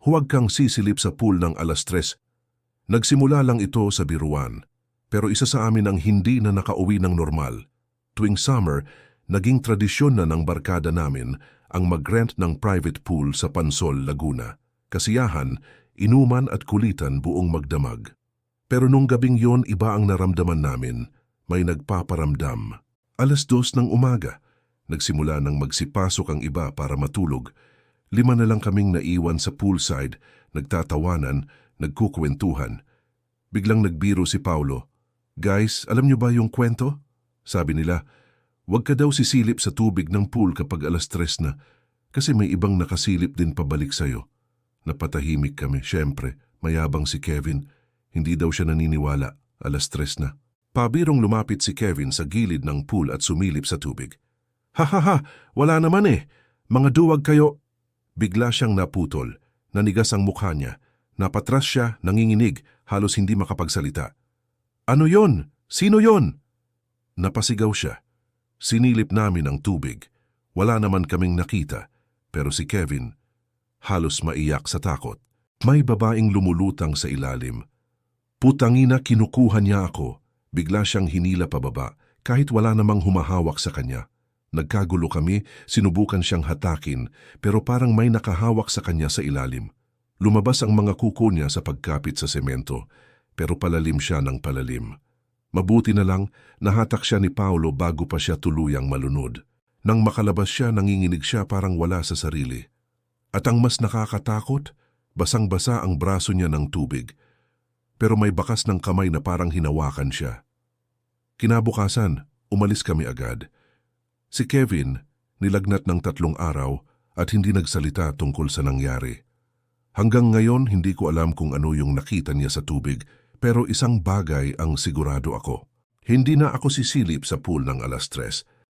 huwag kang sisilip sa pool ng alas tres. Nagsimula lang ito sa biruan, pero isa sa amin ang hindi na nakauwi ng normal. Tuwing summer, naging tradisyon na ng barkada namin ang mag-rent ng private pool sa Pansol, Laguna. Kasiyahan, inuman at kulitan buong magdamag. Pero nung gabing yon iba ang naramdaman namin, may nagpaparamdam. Alas dos ng umaga, nagsimula ng magsipasok ang iba para matulog. Lima na lang kaming naiwan sa poolside, nagtatawanan, nagkukwentuhan. Biglang nagbiro si Paulo. Guys, alam niyo ba yung kwento? Sabi nila, Huwag ka daw sisilip sa tubig ng pool kapag alas tres na kasi may ibang nakasilip din pabalik sa'yo. Napatahimik kami, syempre, mayabang si Kevin. Hindi daw siya naniniwala, alas tres na. Pabirong lumapit si Kevin sa gilid ng pool at sumilip sa tubig. Ha ha ha, wala naman eh. Mga duwag kayo. Bigla siyang naputol, nanigas ang mukha niya. Napatras siya, nanginginig, halos hindi makapagsalita. Ano yon? Sino yon? Napasigaw siya. Sinilip namin ang tubig. Wala naman kaming nakita, pero si Kevin halos maiyak sa takot. May babaeng lumulutang sa ilalim. Putangina kinukuha niya ako. Bigla siyang hinila pababa kahit wala namang humahawak sa kanya. Nagkagulo kami, sinubukan siyang hatakin pero parang may nakahawak sa kanya sa ilalim. Lumabas ang mga kuko niya sa pagkapit sa semento pero palalim siya ng palalim. Mabuti na lang, nahatak siya ni Paulo bago pa siya tuluyang malunod. Nang makalabas siya, nanginginig siya parang wala sa sarili. At ang mas nakakatakot, basang-basa ang braso niya ng tubig. Pero may bakas ng kamay na parang hinawakan siya. Kinabukasan, umalis kami agad. Si Kevin, nilagnat ng tatlong araw at hindi nagsalita tungkol sa nangyari. Hanggang ngayon, hindi ko alam kung ano yung nakita niya sa tubig pero isang bagay ang sigurado ako. Hindi na ako sisilip sa pool ng alas tres